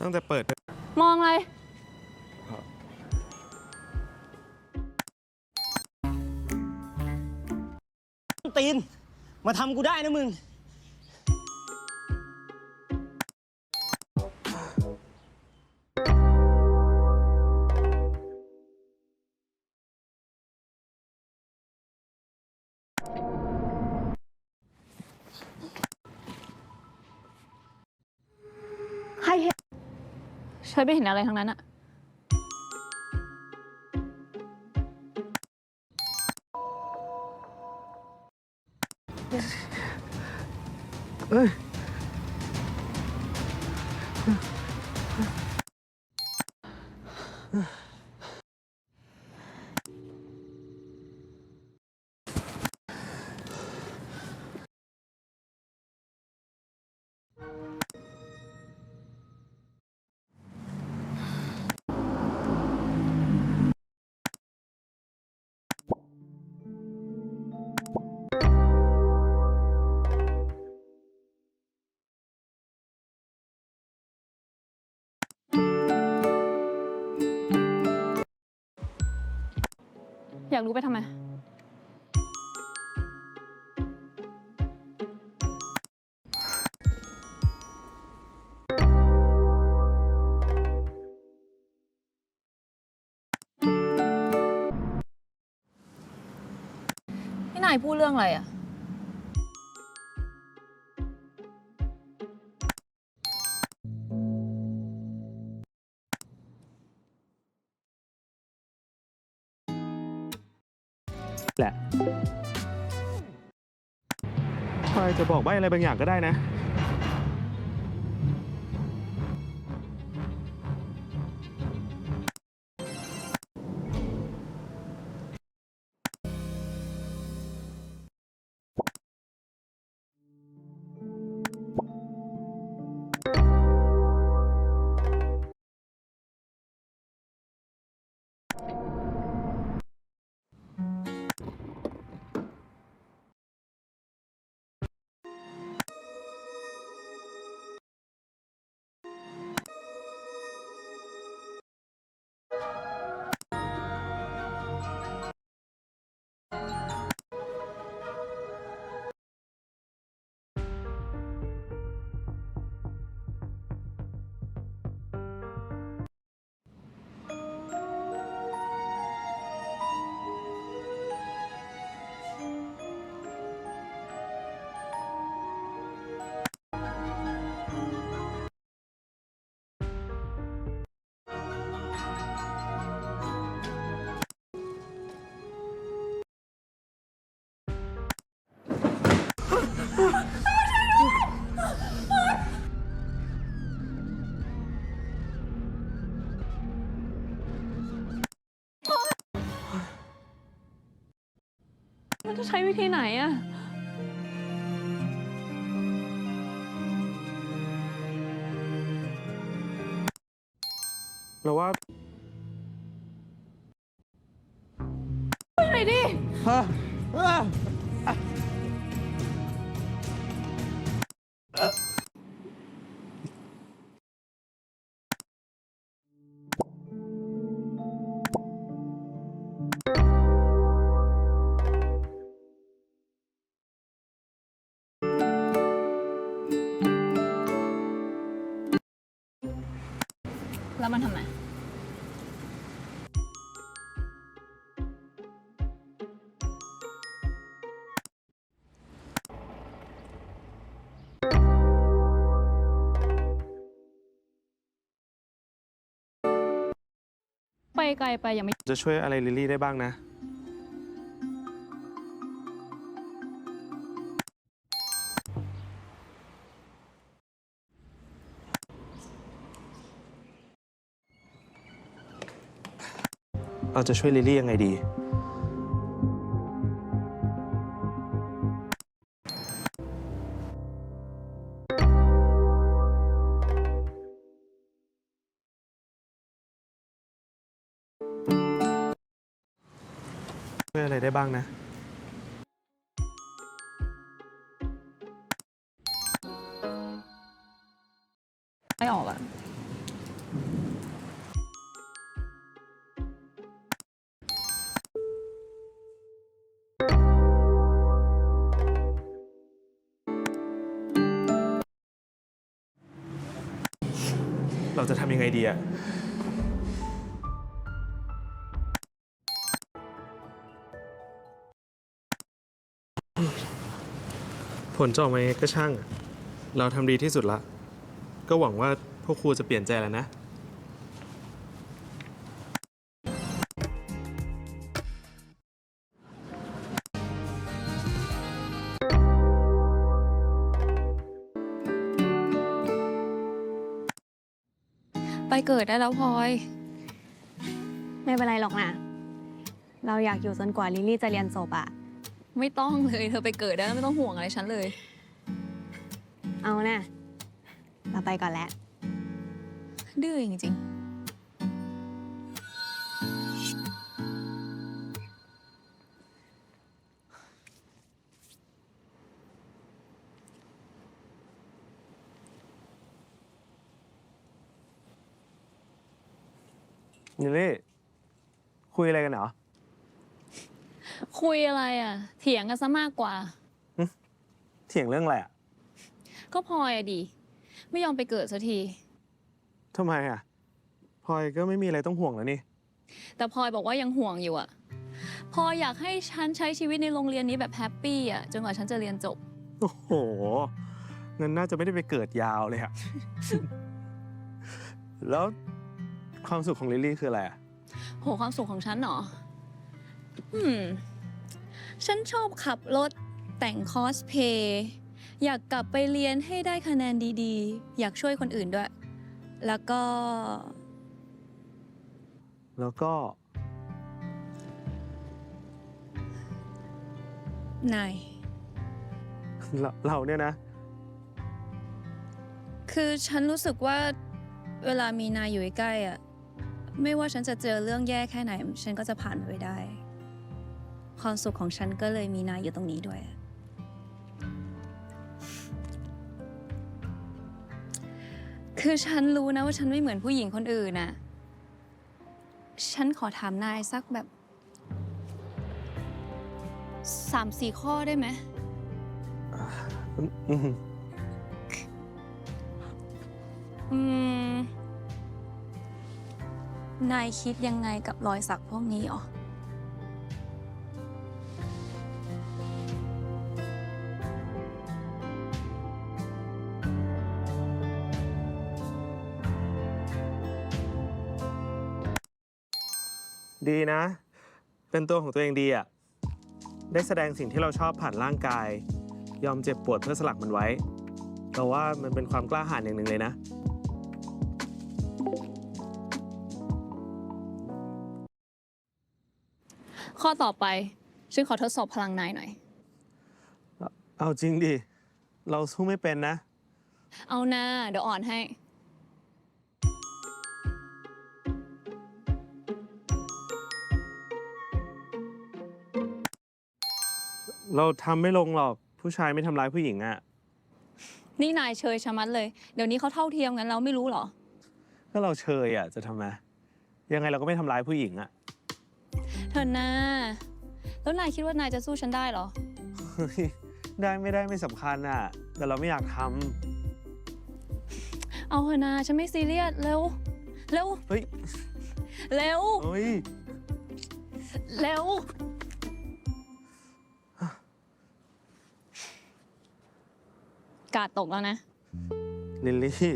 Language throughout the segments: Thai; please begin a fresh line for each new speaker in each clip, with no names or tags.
ตั้งแต่เปิด
มองอะไร
ตีน มาทำกูได้นะมึง
ฉันไม่เห็นอะไรทั้งนั้นอะอย อยากรู้ไปทำไม พี่นายพูดเรื่องอะไรอะ
จะบอกใบอะไรบางอย่างก็ได้นะ
มันจะใช้วิธีไหนอะ
เราว่า
ไปไหนดิ
ฮะ
แล้วมันทำไม ไปไกลไปยังไม่
จะช่วยอะไรลิลลี่ได้บ้างนะ เราจะช่วยลิลลี่ยังไงดี ช่วยอะไรได้บ้างนะ
ไม่ออกอะ
เราจะทำยังไงดีอะผลจะออกมายังไงก็ช่างอะเราทำดีที่สุดละ ก็หวังว่าพวกครูจะเปลี่ยนใจแล้วนะ
กิดได้แล้วพลอย
ไม่เป็นไรหรอกนะ เราอยากอยู่จนกว่าลิลลี่จะเรียนจบอะ
ไม่ต้องเลยเธอไปเกิดได้แล้วไม่ต้องห่วงอะไรฉันเลย
เอานะเราไปก่อนแล้ว
ดื้อจริง
นิลลี่ คุยอะไรกันเหรอ
ๆคุยอะไรอะ เถียงกันซะมากกว่า
เถียงเรื่องอะไรอะ
ก็พลอยอะดีไม่ยอมไปเกิดสักที
ทำไมอะพลอยก็ไม่มีอะไรต้องห่วงแล้วนี่
แต่พลอยบอกว่ายังห่วงอยู่อะพลอยอยากให้ฉันใช้ชีวิตในโรงเรียนนี้แบบแฮปปี้อะจนกว่าฉันจะเรียนจบ
โอ้โหงั้นน่าจะไม่ได้ไปเกิดยาวเลยอะ แล้ว ความสุขของลิลลี่คืออะไรอะ
โหความสุขของฉันเหรอ อืม ฉันชอบขับรถ แต่งคอสเพย์ อยากกลับไปเรียนให้ได้คะแนนดีๆ อยากช่วยคนอื่นด้วย แล้วก็
แล้วก็
นาย
เราเราเนี่ยนะ
คือฉันรู้สึกว่าเวลามีนายอยู่ใกล้ๆอะ ไม่ว่าฉันจะเจอเรื่องแย่แค่ไหน ฉันก็จะผ่านมันไปได้ ความสุขของฉันก็เลยมีนายอยู่ตรงนี้ด้วย คือฉันรู้นะว่าฉันไม่เหมือนผู้หญิงคนอื่นน่ะฉันขอถามนายสักแบบสามสี่ข้อได้ไหม
อืม
อืม นายคิดยังไงกับรอยสักพวกนี้อ๋อ
ดีนะ เป็นตัวของตัวเองดีอะได้แสดงสิ่งที่เราชอบผ่านร่างกาย ยอมเจ็บปวดเพื่อสลักมันไว้ เราว่ามันเป็นความกล้าหาญอย่างหนึ่งเลยนะ
ข้อต่อไปฉันขอทดสอบพลังนายหน่อย
เอาจริงดิ เราสู้ไม่เป็นนะ
เอาหน้าเดี๋ยวอ่อนให้
เราทำไม่ลงหรอก ผู้ชายไม่ทำร้ายผู้หญิงอะ
นี่นายเชยชะมัดเลย เดี๋ยวนี้เขาเท่าเทียมกันแล้วไม่รู้เหรอ
ถ้าเราเชยอะจะทำไมยังไงเราก็ไม่ทำร้ายผู้หญิงอะ
เธอหน้าแล้วนายคิดว่านายจะสู้ฉันได้เหรอ
เฮ้ยได้ไม่ได้ไม่สำคัญอะแต่เราไม่อยากท
เอาเถอะนาฉันไม่ซีเรียสเร็วเร็วำ
เฮ้ย
เร็ว
เฮ้ย
เร็วกาดตกแล้วนะ
ลิลลี่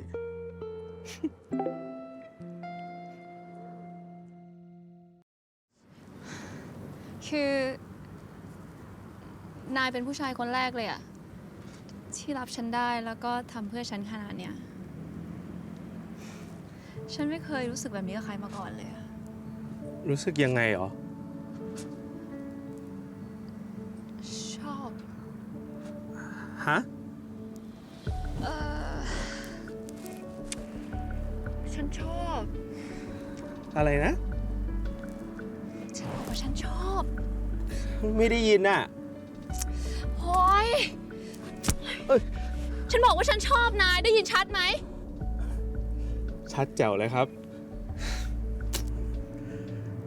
คือ นายเป็นผู้ชายคนแรกเลยอะที่รับฉันได้แล้วก็ทำเพื่อฉันขนาดเนี้ย ฉันไม่เคยรู้สึกแบบนี้กับใครมาก่อนเลยอะ
รู้สึกยังไงหรอ
ชอบ
ฮะ
เออฉันชอบ
อะไรนะ ไม่ได้ยินอะ
พลอย
เอ้ย
ฉันบอกว่าฉันชอบนายได้ยินชัดไหม
ชัดแจ๋วเลยครับ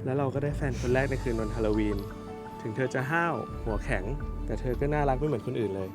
แล้วเราก็ได้แฟนคนแรกในคืนวันฮาโลวีน ถึงเธอจะห้าวหัวแข็ง แต่เธอก็น่ารักไม่เหมือนคนอื่นเลย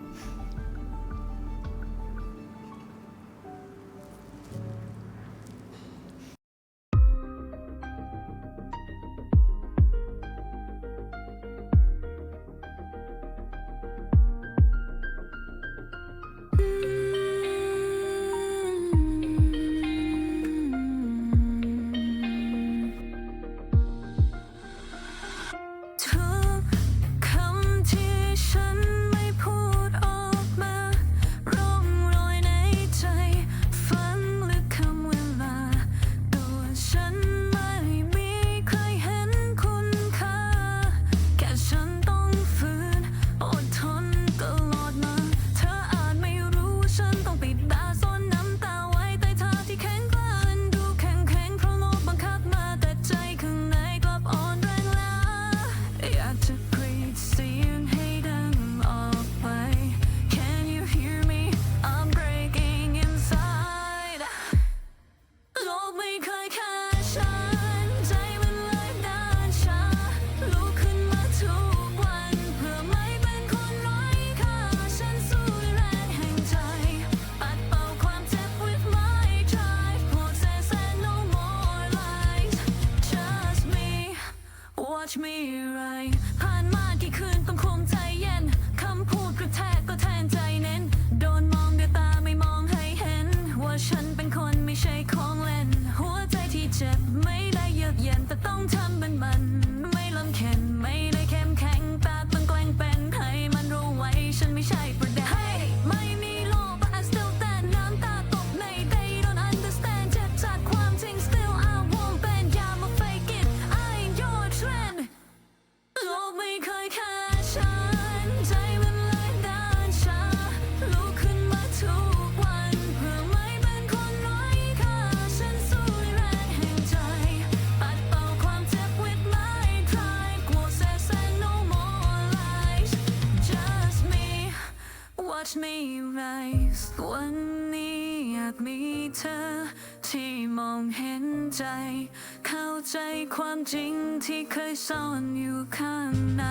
เข้าใจความจริงที่เคยซ่อนอยู่ข้างใน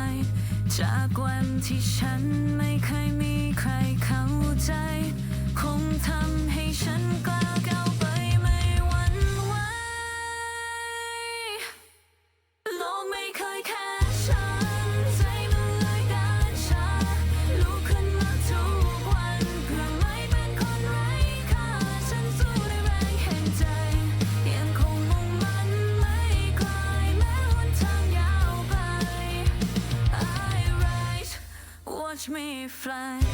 จากวันที่ฉันไม่เคยมีใครเข้าใจ คงทำ fly.